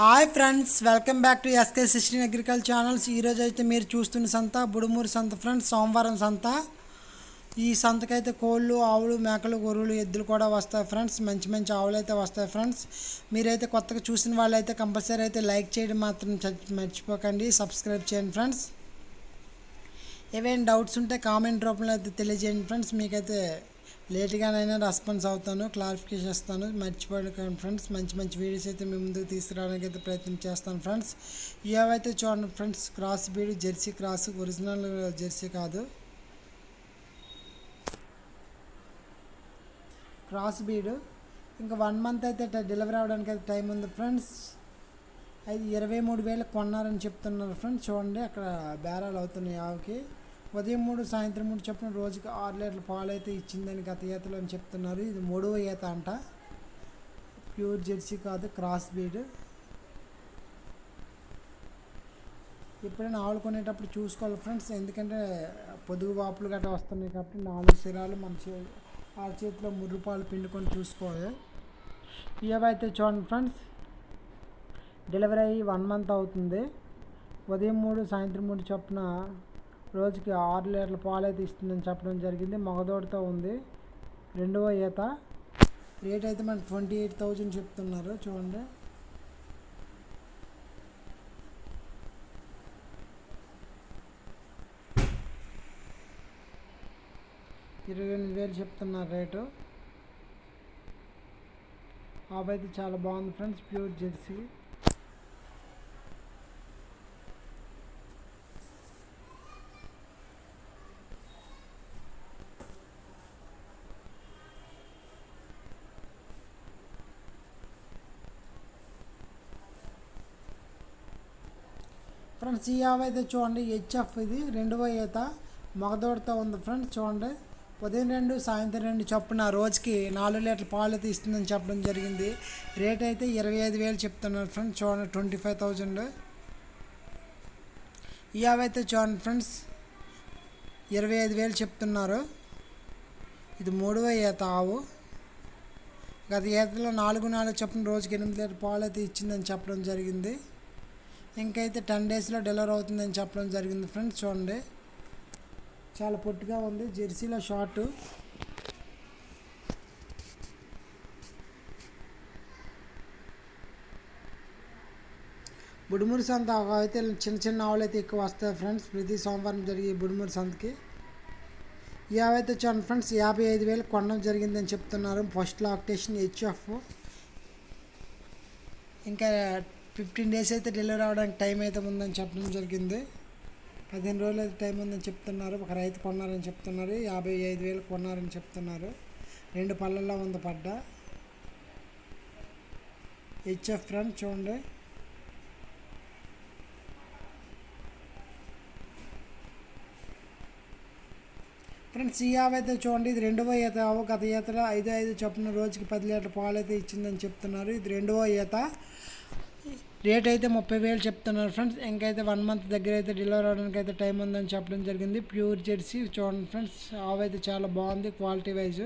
Hi friends welcome back to S K sixteen agriculture channels ఈరోజు అయితే మీరు చూస్తున్న సంత బుడుమూరు సంత ఫ్రెండ్స్ సోమవారం సంత. ఈ సంతకైతే కోళ్ళు ఆవులు మేకలు గొర్రెలు ఎద్దులు కూడా వస్తాయి ఫ్రెండ్స్. మంచి మంచి ఆవులు అయితే వస్తాయి ఫ్రెండ్స్. మీరైతే కొత్తగా చూసిన వాళ్ళైతే కంపల్సరీ అయితే లైక్ చేయడం మాత్రం మర్చిపోకండి. సబ్స్క్రైబ్ చేయండి ఫ్రెండ్స్. ఏవైనా డౌట్స్ ఉంటే కామెంట్ రూపంలో అయితే తెలియజేయండి ఫ్రెండ్స్. మీకైతే లేట్గానైనా రెస్పాన్స్ అవుతాను క్లారిఫికేషన్ ఇస్తాను. మర్చిపోకండి ఫ్రెండ్స్ మంచి మంచి వీడియోస్ అయితే మీ ముందుకు తీసుకురావడానికి అయితే ప్రయత్నం చేస్తాను ఫ్రెండ్స్. ఏవైతే చూడండి friends cross breed jersey cross original jersey కాదు. Cross breed. ఇంకా వన్ మంత్ అయితే డెలివరీ అవ్వడానికి అయితే టైం ఉంది ఫ్రెండ్స్. అది ఇరవై మూడు వేలు కొన్నారని చెప్తున్నారు ఫ్రెండ్స్. చూడండి అక్కడ బేరాలు అవుతున్నాయి ఆవుకి ఉదయం మూడు సాయంత్రం మూడు చొప్పున రోజుకి ఆరు లీటర్ల పాలు అయితే ఇచ్చిందని గత ఈతలు అని చెప్తున్నారు. ఇది మూడవ ఈత అంట. ప్యూర్ జెర్సీ కాదు క్రాస్ బీడ్. ఎప్పుడైనా ఆవులు కొనేటప్పుడు చూసుకోవాలి ఫ్రెండ్స్. ఎందుకంటే పొదుగు వాపులు గట్రా వస్తున్నాయి కాబట్టి నాలుగు సిరాలు మన చే ఆ చేతిలో ముర్రుపాలు పిండుకొని చూసుకోవాలి. ఏవైతే చూడండి ఫ్రెండ్స్. డెలివరీ అయ్యి వన్ మంత్ అవుతుంది. ఉదయం మూడు సాయంత్రం మూడు చొప్పున రోజుకి ఆరు లీటర్ల పాలు అయితే ఇస్తుందని చెప్పడం జరిగింది. మగదోడితో ఉంది. రెండవ ఈత. రేట్ అయితే మనకి ట్వంటీ ఎయిట్ థౌజండ్ చెప్తున్నారు. చూడండి. ఇరవై ఎనిమిది వేలు చెప్తున్నారు రేటు. ఆవు అయితే చాలా బాగుంది ఫ్రెండ్స్. Pure Jersey. ఫ్రెండ్స్ ఈ ఆవు అయితే చూడండి హెచ్ఎఫ్ ఇది రెండవ ఈత మగదోడితో ఉంది ఫ్రెండ్స్ చూడండి. ఉదయం రెండు సాయంత్రం రెండు చొప్పున రోజుకి నాలుగు లీటర్ పాలు అయితే ఇస్తుందని చెప్పడం జరిగింది. రేట్ అయితే ఇరవై ఐదు వేలు చెప్తున్నారు ఫ్రెండ్స్ చూడండి ట్వంటీ ఫైవ్ థౌజండ్. ఈ ఆవు అయితే చూడండి ఫ్రెండ్స్ ఇరవై ఐదు వేలు చెప్తున్నారు. ఇది మూడవ ఈత ఆవు. గత ఈతలో నాలుగు నాలుగు చొప్పున రోజుకి ఎనిమిది లీటర్ పాలు అయితే ఇచ్చిందని చెప్పడం జరిగింది. ఇంకైతే టెన్ డేస్లో డెలివరీ అవుతుందని చెప్పడం జరిగింది ఫ్రెండ్స్ చూడండి. చాలా పొట్టిగా ఉంది జెర్సీలో షార్ట్. బుడుమూరి సంత అయితే చిన్న చిన్న ఆవులు అయితే ఎక్కువ వస్తాయి ఫ్రెండ్స్ ప్రతి సోమవారం జరిగే బుడుమూరి సంతకి. యావైతే చూడండి ఫ్రెండ్స్ యాభై ఐదు వేలు కొనడం జరిగిందని చెప్తున్నారు ఫస్ట్ లాక్టేషన్ హెచ్ఎఫ్. ఇంకా ఫిఫ్టీన్ డేస్ అయితే డెలివరీ అవ్వడానికి టైం అయితే ఉందని చెప్పడం జరిగింది. పదిహేను రోజులు అయితే టైం ఉందని చెప్తున్నారు. ఒక రైతు కొన్నారని చెప్తున్నారు. యాభై ఐదు వేలు కొన్నారని చెప్తున్నారు. రెండు పళ్ళల్లో ఉంది పడ్డ. హెచ్ఎఫ్ ఫ్రంట్ చూడండి. ఫ్రెండ్స్ ఈ ఆవు అయితే చూడండి. ఇది రెండవ ఈత ఆవు గత ఈతలో ఐదు ఐదు చొప్పున రోజుకి పది లీటర్ పాలు అయితే ఇచ్చిందని చెప్తున్నారు. ఇది రెండవ ఈత. రేట్ అయితే ముప్పై వేలు చెప్తున్నారు ఫ్రెండ్స్ ఇంకైతే వన్ మంత్ దగ్గర అయితే డెలివరీ అవడానికి అయితే టైం ఉందని చెప్పడం జరిగింది. ప్యూర్ జెర్సీ చూడండి ఫ్రెండ్స్ అవైతే చాలా బాగుంది క్వాలిటీ వైజ్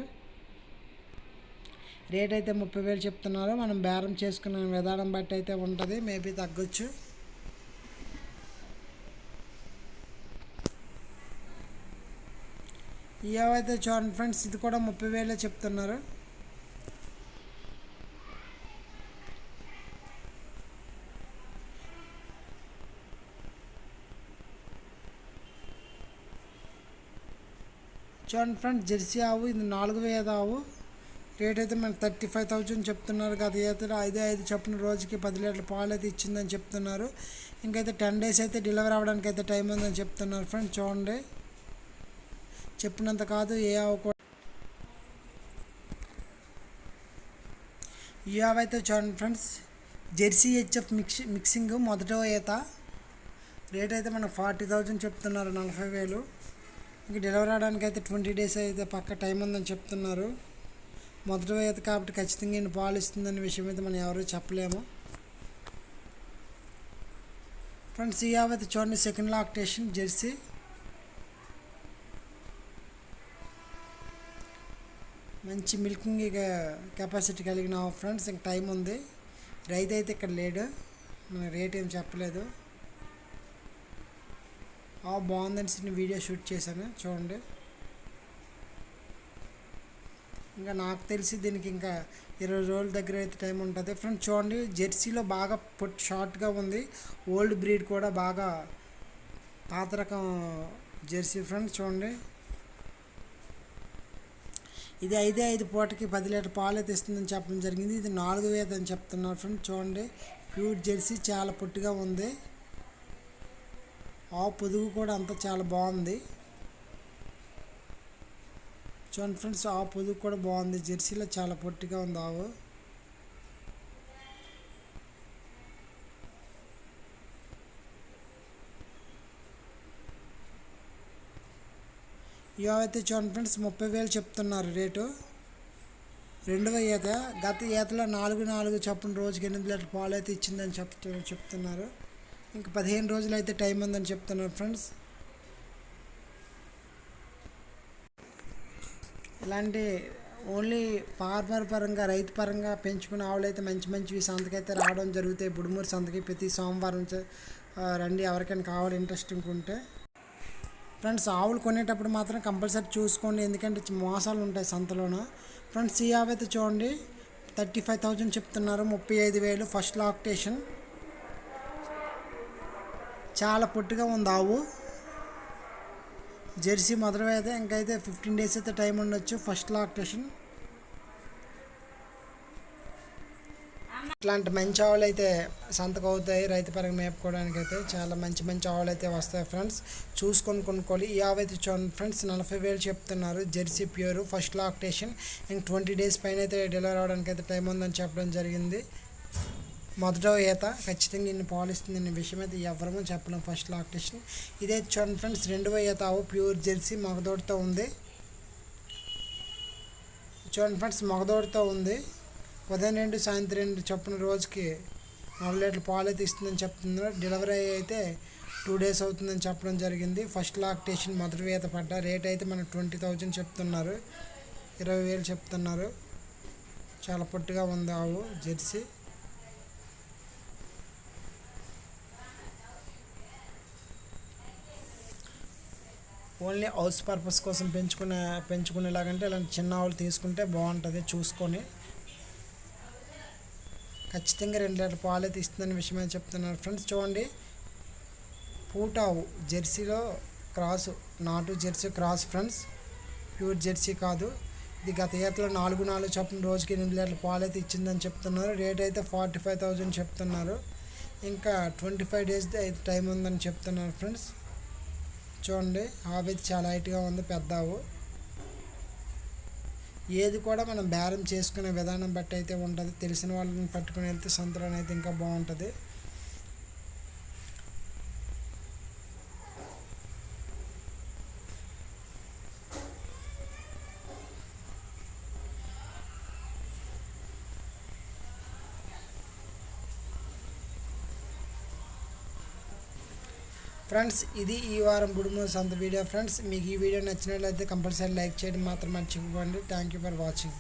రేట్ అయితే ముప్పై వేలు చెప్తున్నారు. మనం బేరం చేసుకున్న విధానం బట్టి అయితే ఉంటుంది. మేబీ తగ్గొచ్చు. ఏవైతే చూడండి ఫ్రెండ్స్ ఇది కూడా ముప్పై వేలే చెప్తున్నారు. చూడండి ఫ్రెండ్స్ జెర్సీ ఆవు ఇది నాలుగు వేద ఆవు. రేట్ అయితే మనకి థర్టీ ఫైవ్ థౌజండ్ చెప్తున్నారు గత అయితే ఐదు ఐదు చొప్పున రోజుకి పది లీటర్ల పాలు అయితే ఇచ్చిందని చెప్తున్నారు. ఇంకైతే టెన్ డేస్ అయితే డెలివరీ అవ్వడానికి అయితే టైం ఉందని చెప్తున్నారు ఫ్రెండ్స్ చూడండి. చెప్పినంత కాదు ఏ ఆవు కూడా. ఈ ఆవు అయితే చూడండి friends jersey HF mix mixing మొదట ఈత రేట్ అయితే మనకు ఫార్టీ థౌజండ్ చెప్తున్నారు నలభై వేలు. మీకు డెలివరీ అవడానికి అయితే ట్వంటీ డేస్ అయితే పక్క టైం ఉందని చెప్తున్నారు. మొదటి అయితే కాబట్టి ఖచ్చితంగా ఈయన పాలు ఇస్తుందనే విషయం అయితే మనం ఎవరూ చెప్పలేము. ఫ్రెండ్స్ ఈ ఆవు చూడండి సెకండ్ లాక్టేషన్ జెర్సీ. మంచి మిల్కింగ్ కెపాసిటీ కలిగిన ఫ్రెండ్స్ ఇంక టైం ఉంది. రైతు అయితే ఇక్కడ లేడు. మనకి రేట్ ఏం చెప్పలేదు. బాగుందని వీడియో షూట్ చేశాను చూడండి. ఇంకా నాకు తెలిసి దీనికి ఇంకా ఇరవై రోజుల దగ్గర అయితే టైం ఉంటుంది. ఫ్రెండ్ చూడండి జెర్సీలో బాగా పొట్ షార్ట్గా ఉంది. ఓల్డ్ బ్రీడ్ కూడా బాగా పాత రకం జెర్సీ ఫ్రెండ్స్ చూడండి. ఇది ఐదే ఐదు పూటకి పది లీటర్ పాలు అయితే ఇస్తుందని చెప్పడం జరిగింది. ఇది నాలుగు వేదని చెప్తున్నారు ఫ్రెండ్ చూడండి. ప్యూర్ జెర్సీ చాలా పొట్టిగా ఉంది. ఆ పొదుగు కూడా అంతా చాలా బాగుంది. చూడండి ఫ్రెండ్స్ ఆ పొదుగు కూడా బాగుంది. జెర్సీలో చాలా పొట్టిగా ఉంది ఆవు. ఇవైతే చూడండి ఫ్రెండ్స్ ముప్పై వేలు చెప్తున్నారు రేటు. రెండవ ఈత. గత ఈతలో నాలుగు నాలుగు చొప్పున రోజుకి ఎనిమిది లీటర్ పాలు అయితే ఇచ్చిందని చెప్తూ చెప్తున్నారు. ఇంక పదిహేను రోజులు అయితే టైం ఉందని చెప్తున్నారు ఫ్రెండ్స్. ఇలాంటి ఓన్లీ ఫార్మర్ పరంగా రైతు పరంగా పెంచుకునే ఆవులు అయితే మంచి మంచివి. సంతకైతే రావడం జరుగుతాయి. బుడుమూరు సంతకి ప్రతి సోమవారం రండి. ఎవరికైనా కావాలి ఇంట్రెస్టింగ్ ఉంటే. ఫ్రెండ్స్ ఆవులు కొనేటప్పుడు మాత్రం కంపల్సరీ చూసుకోండి. ఎందుకంటే మోసాలు ఉంటాయి సంతలోన. ఫ్రెండ్స్ ఈ ఆవు అయితే చూడండి. థర్టీ ఫైవ్ థౌజండ్ చెప్తున్నారు. ముప్పై ఐదు వేలు ఫస్ట్ లాక్టేషన్. చాలా పొట్టిగా ఉంది ఆవు. జెర్సీ మొదలు అయితే ఇంకైతే ఫిఫ్టీన్ డేస్ అయితే టైం ఉండొచ్చు ఫస్ట్ లాక్టేషన్ ఇట్లాంటి మంచి ఆవులు అయితే సంతకం అవుతాయి రైతు పరంగా మేపుకోవడానికి అయితే చాలా మంచి మంచి ఆవులు అయితే వస్తాయి ఫ్రెండ్స్ చూసుకొని కొనుక్కోవాలి. ఈ ఆవు అయితే చూడండి ఫ్రెండ్స్ నలభై వేలు చెప్తున్నారు. జెర్సీ ప్యూర్ ఫస్ట్ లాక్టేషన్ ఇంక ట్వంటీ డేస్ పైన అయితే డెలివరీ అవడానికి అయితే టైం ఉందని చెప్పడం జరిగింది. మొదట ఈత ఖచ్చితంగా నిన్ను పాలిస్తుంది అనే విషయం అయితే ఎవరము చెప్పలేం. ఫస్ట్ లాక్టేషన్ ఇదే చూడండి ఫ్రెండ్స్ రెండవ ఈత ఆవు ప్యూర్ జెర్సీ మగదోడితో ఉంది. చూడండి ఫ్రెండ్స్ మగదోడితో ఉంది. ఉదయం రెండు సాయంత్రం రెండు చొప్పున రోజుకి నాలుగు లీటర్లు పాలు అయితే ఇస్తుందని చెప్తున్నారు. డెలివరీ అయితే టూ డేస్ అవుతుందని చెప్పడం జరిగింది. ఫస్ట్ లాక్టేషన్ మొదటి ఈత పడ్డ రేట్ అయితే మనకు ట్వంటీ థౌజండ్ చెప్తున్నారు. ఇరవై వేలు చెప్తున్నారు. చాలా పొట్టిగా ఉంది ఆవు జెర్సీ. ఓన్లీ హౌస్ పర్పస్ కోసం పెంచుకునే పెంచుకునేలాగంటే ఇలాంటి చిన్న ఆవులు తీసుకుంటే బాగుంటుంది చూసుకొని. ఖచ్చితంగా రెండు లీటర్ పాలు అయితే ఇస్తుందని విషయం చెప్తున్నారు ఫ్రెండ్స్. చూడండి పూటావు జెర్సీలో క్రాస్ నాటు Jersey cross friends. Pure Jersey కాదు. ఇది గత ఈతలో నాలుగు నాలుగు చొప్పున రోజుకి ఎనిమిది లీటర్ల పాలు అయితే ఇచ్చిందని చెప్తున్నారు. రేట్ అయితే ఫార్టీ ఫైవ్ థౌజండ్ చెప్తున్నారు. ఇంకా ట్వంటీ ఫైవ్ డేస్ అయితే టైం ఉందని చెప్తున్నారు ఫ్రెండ్స్. చూడండి హాఫ్ అయితే చాలా హైట్గా ఉంది పెద్ద ఆవు ఏది కూడా మనం బేరం చేసుకునే విధానం బట్టి అయితే ఉంటుంది. తెలిసిన వాళ్ళని పట్టుకుని వెళ్తే సంతలోనే అయితే ఇంకా బాగుంటుంది. ఫ్రెండ్స్ ఇది ఈ వారం గుడుమూ సంత వీడియో. ఫ్రెండ్స్ మీకు ఈ వీడియో నచ్చినట్లయితే కంపల్సరీ లైక్ చేయడం. మాత్రం మర్చిపోండి థ్యాంక్ యూ ఫర్ వాచింగ్